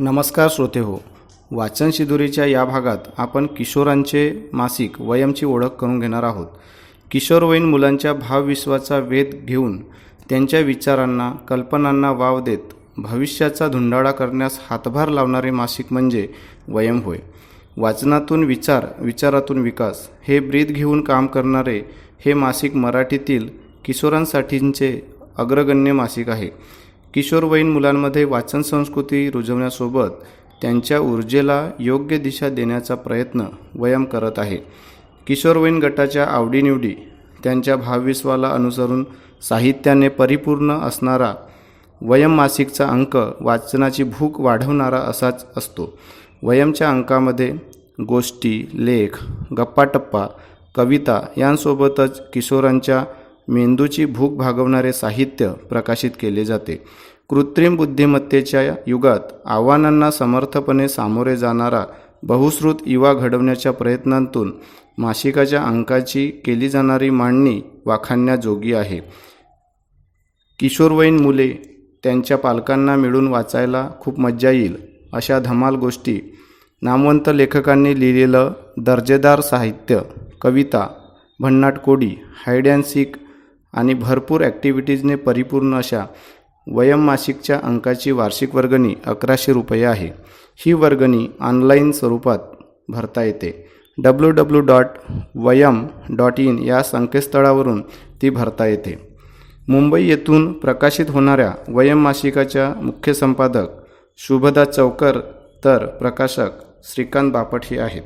नमस्कार श्रोते हो वाचन शिदुरीच्या या भागात आपण किशोरांचे मासिक वयमची ओळख करून घेणार आहोत. किशोरवयीन मुलांच्या भावविश्वाचा वेध घेऊन त्यांच्या विचारांना कल्पनांना वाव देत भविष्याचा धुंडाळा करण्यास हातभार लावणारे मासिक म्हणजे वयम होय. वाचनातून विचार विचारातून विकास हे ब्रीद घेऊन काम करणारे हे मासिक मराठीतील किशोरांसाठींचे अग्रगण्य मासिक आहे. किशोरवयीन मुलांमध्ये वाचन संस्कृती रुजवण्यासोबत त्यांच्या ऊर्जेला योग्य दिशा देण्याचा प्रयत्न वयम करत आहे. किशोरवयीन गटाच्या आवडीनिवडी त्यांच्या भावविश्वाला अनुसरून साहित्याने परिपूर्ण असणारा वयम मासिकचा अंक वाचनाची भूक वाढवणारा असाच असतो. वयमच्या अंकामध्ये गोष्टी लेख गप्पाटप्पा कविता यांसोबतच किशोरांच्या मेंदूची भूक भागवणारे साहित्य प्रकाशित केले जाते. कृत्रिम बुद्धिमत्तेच्या युगात आव्हानांना समर्थपणे सामोरे जाणारा बहुश्रुत युवा घडवण्याच्या प्रयत्नांतून मासिकाच्या अंकाची केली जाणारी मांडणी वाखाणण्याजोगी आहे. किशोरवयीन मुले त्यांच्या पालकांना मिळून वाचायला खूप मज्जा येईल अशा धमाल गोष्टी नामवंत लेखकांनी लिहिलेलं दर्जेदार साहित्य कविता भन्नाट कोडी हायड अँड सीक आणि भरपूर ॲक्टिव्हिटीजने परिपूर्ण अशा वयम मासिकच्या अंकाची वार्षिक वर्गणी अकराशे रुपये आहे. ही वर्गणी ऑनलाईन स्वरूपात भरता येते. W W dot Vayam dot in या संकेतस्थळावरून ती भरता येते. मुंबई येथून प्रकाशित होणाऱ्या वयम मासिकाच्या मुख्य संपादक शुभदा चौकर तर प्रकाशक श्रीकांत बापट हे आहेत.